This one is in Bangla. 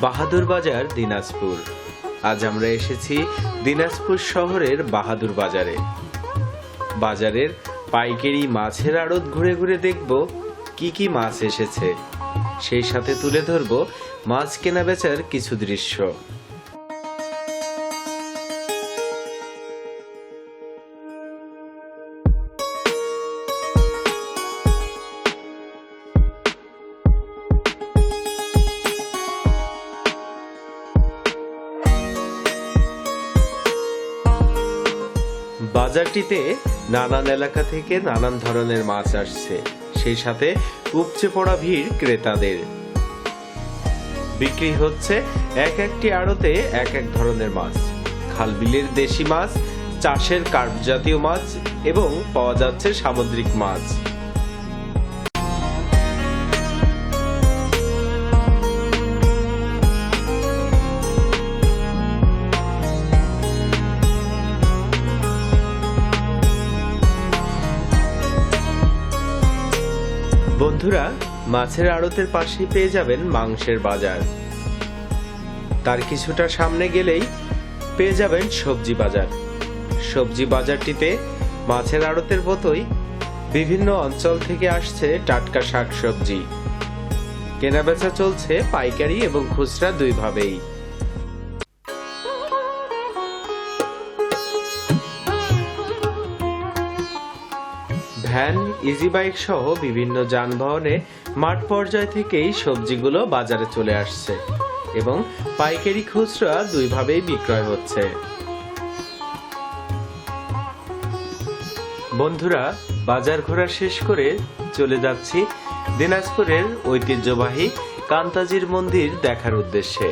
বাহাদুর বাজার, দিনাজপুর। আজ আমরা এসেছি দিনাজপুর শহরের বাহাদুর বাজারে। বাজারের পাইকারি মাছের আড়ত ঘুরে ঘুরে দেখব কি কি মাছ এসেছে। সেই সাথে তুলে ধরব মাছ কেনা বেচার কিছু দৃশ্য। বাজারটিতে নানান এলাকা থেকে নানান ধরনের মাছ আসছে। সেই সাথে উপচে পড়া ভিড় ক্রেতাদের। বিক্রি হচ্ছে এক একটি আড়তে এক এক ধরনের মাছ। খালবিলের দেশি মাছ, চাষের কার্প জাতীয় মাছ এবং পাওয়া যাচ্ছে সামুদ্রিক মাছ। বন্ধুরা, মাছের আড়তের পাশেই পেয়ে যাবেন মাংসের বাজার। তার কিছুটা সামনে গেলেই পেয়ে যাবেন সবজি বাজার। সবজি বাজারটিতে মাছের আড়তের মতোই বিভিন্ন অঞ্চল থেকে আসছে টাটকা শাকসবজি। কেনাবেচা চলছে পাইকারি এবং খুচরা দুইভাবেই। ভ্যান ইজি বাইক সহ বিভিন্ন যানবাহনে মাঠ পর্যায় থেকেই সবজিগুলো বাজারে চলে আসছে এবং পাইকারি খুচরা দুইভাবেই বিক্রয় হচ্ছে। বন্ধুরা, বাজার ঘোরা শেষ করে চলে যাচ্ছি দিনাজপুরের ঐতিহ্যবাহী কান্তাজির মন্দির দেখার উদ্দেশ্যে।